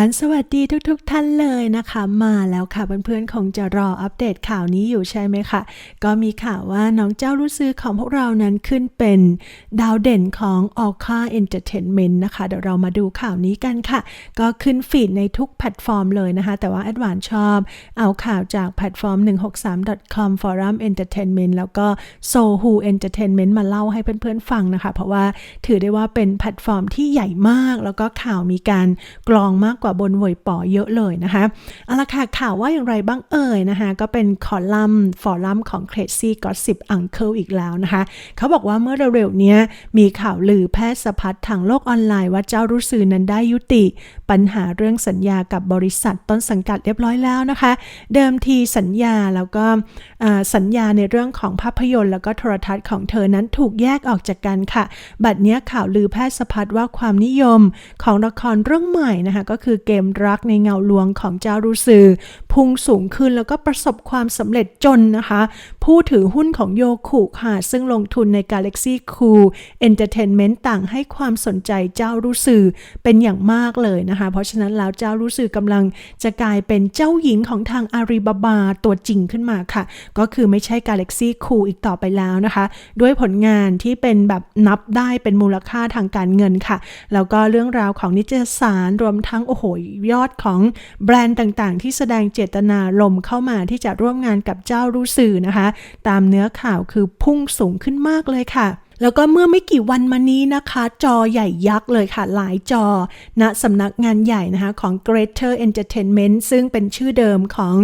านสวัสดีทุกๆทท่านเลยนะคะ มาแล้วค่ะเพื่อนๆคงจะรออัปเดตข่าวนี้อยู่ใช่ไหมคะก็มีข่าวว่าน้องเจ้ารู้ซื้อของพวกเรานั้นขึ้นเป็นดาวเด่นของ o c a Entertainment นะคะ เดี๋ยวเรามาดูข่าวนี้กันค่ะ ก็ขึ้นฟีดในทุกแพลตฟอร์มเลยนะคะ แต่ว่าแอดวานชอบ เอาข่าวจากแพลตฟอร์ม 163.com Forum Entertainment แล้วก็ Sohu Entertainment มาเล่าให้เพื่อนๆฟังนะคะ เพราะว่าถือได้ว่าเป็นแพลตฟอร์มที่ใหญ่มาก แล้วก็ข่าวมีการกรองมากกว่าบนหวยป๋อเยอะเลยนะคะเอาละค่ะข่าวว่าอย่างไรบ้างเอ่ยนะคะ ก็เป็นคอลัมน์ฟอรัมของ Crazy Gossip Uncle อีกแล้วนะคะ เขาบอกว่าเมื่อเร็วๆนี้มีข่าวลือแพทย์สะพัดทางโลกออนไลน์ว่าเจ้ารู้สื่อนั้นได้ยุติ ปัญหาเรื่องสัญญากับบริษัทต้นสังกัดเรียบร้อยแล้วนะคะ เดิมทีสัญญาแล้วก็สัญญาในเรื่องของภาพยนตร์แล้วก็โทรทัศน์ของเธอนั้นถูกแยกออกจากกันค่ะ บัดนี้ข่าวลือแพทย์สะพัดว่าความนิยมของละครเรื่องใหม่นะคะ ก็คือเกมรักในเงาลวงของเจ้ารู้สื่อพุ่งสูงขึ้นแล้วก็ประสบความสำเร็จจนนะคะ ผู้ถือหุ้นของโยคุค่ะ ซึ่งลงทุนใน Galaxy Cool Entertainment ต่างให้ความสนใจเจ้ารู้สื่อเป็นอย่างมากเลยนะคะ เพราะฉะนั้นแล้วเจ้ารู้สื่อกำลังจะกลายเป็นเจ้าหญิงของทางอารีบาบาตัวจริงขึ้นมาค่ะ ก็คือไม่ใช่ Galaxy Cool อีกต่อไปแล้วนะคะ ด้วยผลงานที่เป็นแบบนับได้เป็นมูลค่าทางการเงินค่ะ แล้วก็เรื่องราวของนิตยสารรวมทั้งโอ้โหยอดของแบรนด์ต่างๆ ที่แสดงเจตนาลมเข้ามาที่จะร่วมงานกับเจ้ารู้สื่อนะคะตามเนื้อข่าวคือพุ่งสูงขึ้นมากเลยค่ะแล้วก็เมื่อไม่กี่วันมานี้นะคะ จอใหญ่ยักษ์เลยค่ะ หลายจอณสำนักงานใหญ่นะคะของ Greater Entertainment ซึ่งเป็นชื่อเดิมของ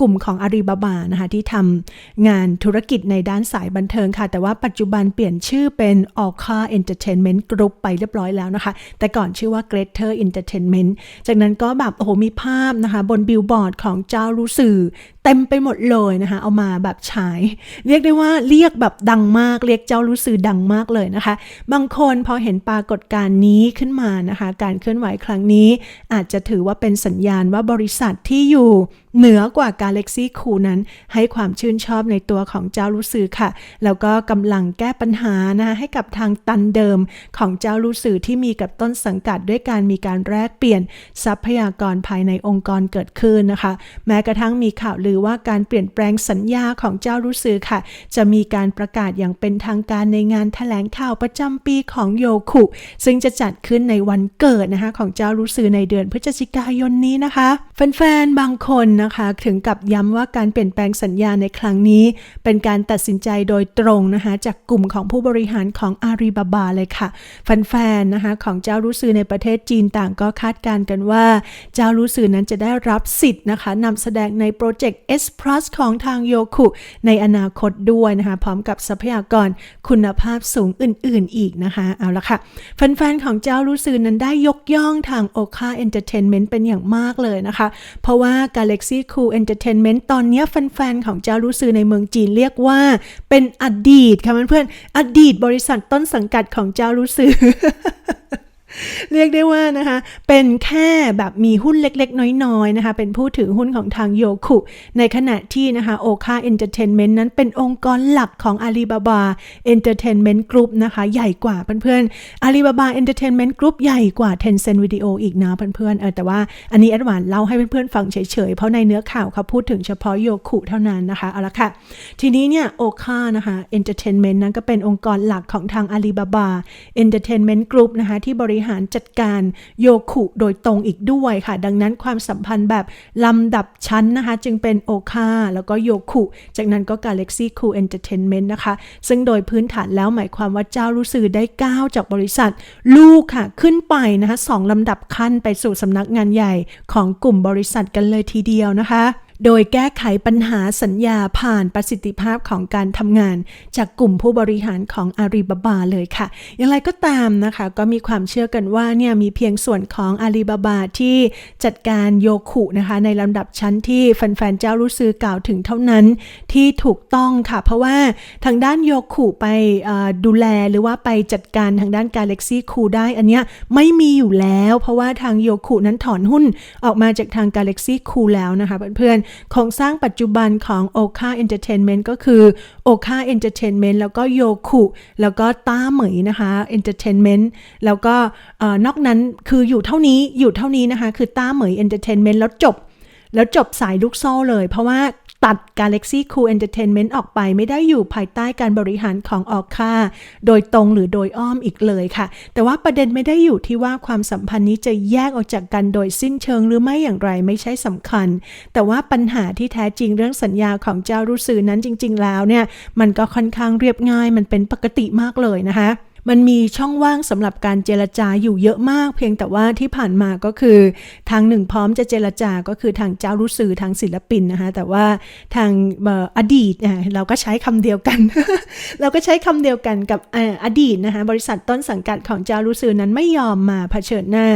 กลุ่มของอารีบาบานะคะ ที่ทำงานธุรกิจในด้านสายบันเทิงค่ะ แต่ว่าปัจจุบันเปลี่ยนชื่อเป็น Orca Entertainment Group ไปเรียบร้อยแล้วนะคะ แต่ก่อนชื่อว่า Greater Entertainment จากนั้นก็แบบโอ้โหมีภาพนะคะ บนบิลบอร์ดของเจ้ารู้สื่อ เต็มไปหมดเลยนะคะ เอามาแบบฉายเรียกได้ว่าเรียกแบบดังมาก เรียกเจ้ารู้สื่อดังมากเลยนะคะ บางคนพอเห็นปรากฏการณ์นี้ขึ้นมานะคะ การเคลื่อนไหวครั้งนี้ อาจจะถือว่าเป็นสัญญาณว่าบริษัทที่อยู่ เหนือกว่า Galaxy Cool นั้น ให้ความชื่นชอบในตัวของเจ้ารู้สื่อค่ะ แล้วก็กำลังแก้ปัญหานะคะให้กับทางตันเดิมของเจ้ารู้สื่อที่มีกับต้นสังกัดด้วยการมีการแลกเปลี่ยนทรัพยากรภายในองค์กรเกิดขึ้นนะคะ แม้กระทั่งมีข่าวลือว่าการเปลี่ยนแปลงสัญญาของเจ้ารู้สื่อค่ะ จะมีการประกาศอย่างเป็นทางการในงานแถลงข่าวประจำปีของโยคุ ซึ่งจะจัดขึ้นในวันเกิดนะคะของเจ้ารู้สื่อในเดือนพฤศจิกายนนี้นะคะ แฟนๆบางคนนะคะ ถึงกับย้ำว่าการเปลี่ยนแปลงสัญญาในครั้งนี้ เป็นการตัดสินใจโดยตรงนะคะ จากกลุ่มของผู้บริหารของอารีบาบาเลยค่ะแฟนๆนะคะของเจ้ารู้สื่อในประเทศจีนต่างก็คาดการณ์กันว่า เจ้ารู้สื่อนั้นจะได้รับสิทธิ์นะคะนำแสดงในโปรเจกต์ S Plus ของทางโยคุในอนาคตด้วยนะคะ พร้อมกับทรัพยากรคุณภาพสูงอื่นๆอีกนะคะเอาละค่ะแฟนๆของเจ้ารู้สื่อนั้นได้ยกย่องทางโอคาเอนเตอร์เทนเมนต์เป็นอย่างมากเลยนะคะ เพราะว่า Galaxy ี่คูเอนเตอร์เทนเมนตอนนี้แฟนๆ ของเจ้ารู้สื่อในเมืองจีนเรียกว่า เป็นอดีตค่ะเพื่อนๆอดีตบริษัทต้นสังกัดของเจ้ารู้สื่อ เรียกได้ว่านะคะ เป็นแค่แบบมีหุ้นเล็กๆ น้อยๆ นะคะ เป็นผู้ถือหุ้นของทางโยคุ ในขณะที่นะคะโอคาเอนเตอร์เทนเมนต์นั้นเป็นองค์กรหลักของอาลีบาบาเอนเตอร์เทนเมนต์กรุ๊ปนะคะ ใหญ่กว่าเพื่อนๆอาลีบาบาเอนเตอร์เทนเมนต์กรุ๊ปใหญ่กว่าเทนเซ็นวิดีโออีกนะเพื่อนๆเออแต่ว่าอันนี้แอดวานเล่าให้เพื่อนๆฟังเฉยๆ เพราะในเนื้อข่าวเขาพูดถึงเฉพาะโยคุเท่านั้นนะคะเอาละค่ะ ทีนี้เนี่ยโอคานะคะเอนเตอร์เทนเมนต์นั้นก็เป็นองค์กรหลักของทางอาลีบาบาเอนเตอร์เทนเมนต์กรุ๊ปนะคะที่บริหารจัดการโยคุโดยตรงอีกด้วยค่ะ ดังนั้นความสัมพันธ์แบบลำดับชั้นนะคะ จึงเป็นโอคาแล้วก็โยคุ จากนั้นก็ Galaxy Cool Entertainment นะคะ ซึ่งโดยพื้นฐานแล้วหมายความว่าเจ้ารู้สื่อได้ก้าวจากบริษัท ลูกค่ะ ขึ้นไปนะคะสองลำดับขั้นไปสู่สำนักงานใหญ่ของกลุ่มบริษัทกันเลยทีเดียวนะคะ โดยแก้ไขปัญหาสัญญาผ่านประสิทธิภาพของการทำงาน จากกลุ่มผู้บริหารของอาลีบาบาเลยค่ะ อย่างไรก็ตามนะคะ ก็มีความเชื่อกันว่าเนี่ยมีเพียงส่วนของอาลีบาบาที่จัดการโยคุนะคะ ในลำดับชั้นที่แฟนๆเจ้ารู้ซื้อกล่าวถึงเท่านั้นที่ถูกต้องค่ะ เพราะว่าทางด้านโยคุไปดูแลหรือว่าไปจัดการทางด้าน Galaxy คูได้อันเนี้ยไม่มีอยู่แล้ว เพราะว่าทางโยคุนั้นถอนหุ้นออกมาจากทาง Galaxy คูแล้วนะคะเพื่อนๆโครงสร้างปัจจุบันของโอคาเอนเตอร์เทนเมนต์ก็คือโอคาเอนเตอร์เทนเมนต์แล้วก็โยคุแล้วก็ต้าเหมยนะคะเอนเตอร์เทนเมนต์แล้วก็นอกนั้นคืออยู่เท่านี้อยู่เท่านี้นะคะ คือต้าเหมยเอนเตอร์เทนเมนต์แล้วจบ แล้วจบสายลูกโซ่เลย เพราะว่าตัด Galaxy Cool Entertainment ออกไปไม่ได้อยู่ภายใต้การบริหารของออค่าโดยตรงหรือโดยอ้อมอีกเลยค่ะ แต่ว่าประเด็นไม่ได้อยู่ที่ว่าความสัมพันธ์นี้จะแยกออกจากกันโดยสิ้นเชิงหรือไม่อย่างไรไม่ใช่สำคัญ แต่ว่าปัญหาที่แท้จริงเรื่องสัญญาของเจ้ารู้สื่อนั้นจริง ๆ แล้วเนี่ยมันก็ค่อนข้างเรียบง่ายมันเป็นปกติมากเลยนะคะ มันมีช่องว่างสำหรับการเจรจาอยู่เยอะมาก เพียงแต่ว่าที่ผ่านมาก็คือ ทางหนึ่งพร้อมจะเจรจาก็คือทางเจ้ารู้สื่อทางศิลปินนะคะแต่ว่าทางอดีตเนี่ยเราก็ใช้คำเดียวกัน เราก็ใช้คำเดียวกันกับอดีตนะคะบริษัทต้นสังกัดของเจ้ารู้สื่อนั้นไม่ยอมมาเผชิญหน้า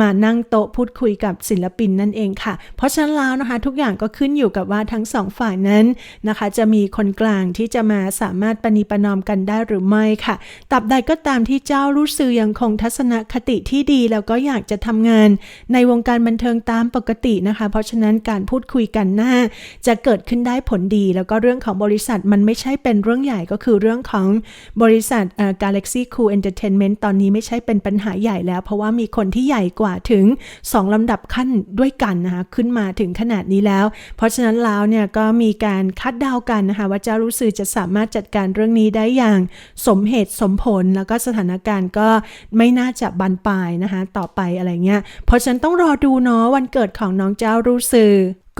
มานั่งโต๊ะพูดคุยกับศิลปินนั่นเองค่ะ เพราะฉะนั้นแล้วนะคะทุกอย่างก็ขึ้นอยู่กับว่าทั้งสองฝ่ายนั้นนะคะ จะมีคนกลางที่จะมาสามารถปณีประนอมกันได้หรือไม่ค่ะตราบใดก็ตามที่เจ้ารู้สื่อยังคงทัศนคติที่ดี แล้วก็อยากจะทำงานในวงการบันเทิงตามปกตินะคะ เพราะฉะนั้นการพูดคุยกันหน้า จะเกิดขึ้นได้ผลดี แล้วก็เรื่องของบริษัทมันไม่ใช่เป็นเรื่องใหญ่ก็คือเรื่องของบริษัทเอ่อ Galaxy Cool Entertainment ตอนนี้ไม่ใช่เป็นปัญหาใหญ่แล้ว เพราะว่ามีคนที่ใหญ่กว่าถึง 2ลำดับขั้นด้วยกันนะคะขึ้นมาถึงขนาดนี้แล้ว เพราะฉะนั้นแล้วเนี่ยก็มีการคาดเดากันนะคะว่าเจ้ารู้สื่อจะสามารถจัดการเรื่องนี้ได้อย่างสมเหตุสมผลแล้วก็สถานการณ์ก็ไม่น่าจะบานปลายนะคะ ต่อไปอะไรเงี้ย เพราะฉันต้องรอดูเนาะวันเกิดของน้องเจ้ารู้สื่อ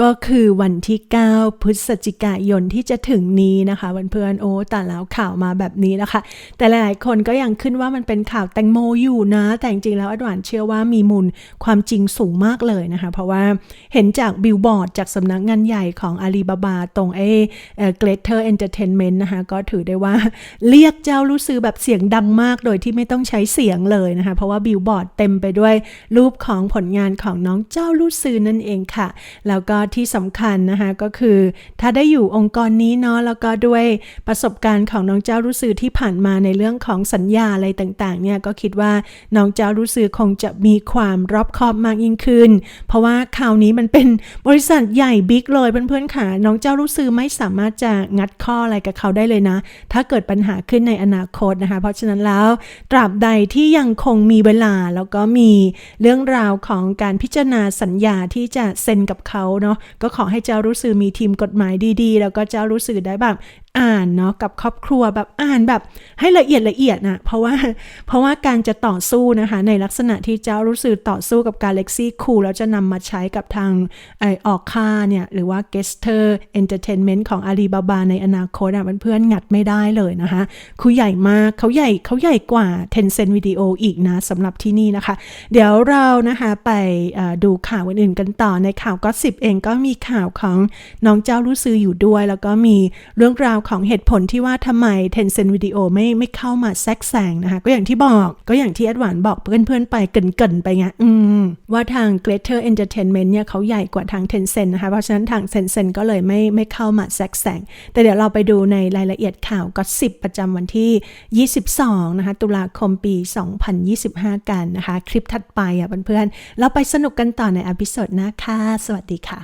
ก็คือวันที่ 9 พฤศจิกายนที่จะถึงนี้นะคะวันเพื่อนโอ้แต่แล้วข่าวมาแบบนี้นะคะ แต่หลายๆคนก็ยังขึ้นว่ามันเป็นข่าวแตงโมอยู่นะ แต่จริงๆแล้วอดวานเชื่อว่ามีมูลความจริงสูงมากเลยนะคะ เพราะว่าเห็นจากบิลบอร์ดจากสำนักงานใหญ่ของอาลีบาบาตรงเอเกรเทอร์เอนเตอร์เทนเมนต์นะคะ ก็ถือได้ว่าเรียกเจ้ารู้ซื้อแบบเสียงดังมากโดยที่ไม่ต้องใช้เสียงเลยนะคะ เพราะว่าบิลบอร์ดเต็มไปด้วยรูปของผลงานของน้องเจ้ารู้ซื้อนั่นเองค่ะ แล้วก็ที่สำคัญนะคะก็คือ ถ้าได้อยู่องค์กรนี้เนาะแล้วก็ด้วยประสบการณ์ของน้องเจ้ารู้สึกที่ผ่านมาในเรื่องของสัญญาอะไรต่างๆเนี่ยก็คิดว่าน้องเจ้ารู้สึกคงจะมีความรอบคอบมากยิ่งขึ้น เพราะว่าคราวนี้มันเป็นบริษัทใหญ่บิ๊กเลยเพื่อนๆค่ะน้องเจ้ารู้สึกไม่สามารถจะงัดข้ออะไรกับเขาได้เลยนะ ถ้าเกิดปัญหาขึ้นในอนาคตนะคะ เพราะฉะนั้นแล้วตราบใดที่ยังคงมีเวลาแล้วก็มีเรื่องราวของการพิจารณาสัญญาที่จะเซ็นกับเขาเนาะก็ขอให้เจ้ารู้สื่อมีทีมกฎหมายดีๆ แล้วก็เจ้ารู้สื่อได้แบบอ่านเนาะกับครอบครัวแบบอ่านแบบให้ละเอียดละเอียดนะเพราะว่าเพราะว่าการจะต่อสู้นะคะในลักษณะที่เจ้ารู้สึกต่อสู้กับ Galaxy Cool แล้วจะนำมาใช้กับทางไอออกค่าเนี่ยหรือว่า g e s t e r Entertainment ของ Alibaba ในอนาคตอะเพื่อนๆงัดไม่ได้เลยนะคะคุยใหญ่มากเขาใหญ่เขาใหญ่กว่า Tencent Video อีกนะสำหรับที่นี่นะคะ เดี๋ยวเรานะคะไปดูข่าวอื่นๆกันต่อในข่าวก็สิบเองก็มีข่าวของน้องเจ้ารู้ซื้ออยู่ด้วย แล้วก็มีเรื่องราวาวของเหตุผลที่ว่าทำไม Tencent Video ไม่ไม่เข้ามาแทรกแซงนะคะ ก็อย่างที่บอกก็อย่างที่แอดวานบอกเพื่อนๆไปเกินๆไปไงอืมว่าทาง Greater Entertainment เนี่ยเขาใหญ่กว่าทาง Tencent นะคะ เพราะฉะนั้นทาง Tencent ก็เลยไม่ไม่เข้ามาแทรกแซงแต่เดี๋ยวเราไปดูในรายละเอียดข่าวก็สิบประจำวันที่ 22 นะคะ ตุลาคมปี 2025 กันนะคะ คลิปถัดไปอะเพื่อนๆเราไปสนุกกันต่อในอพิโซดหน้าค่ะสวัสดีค่ะ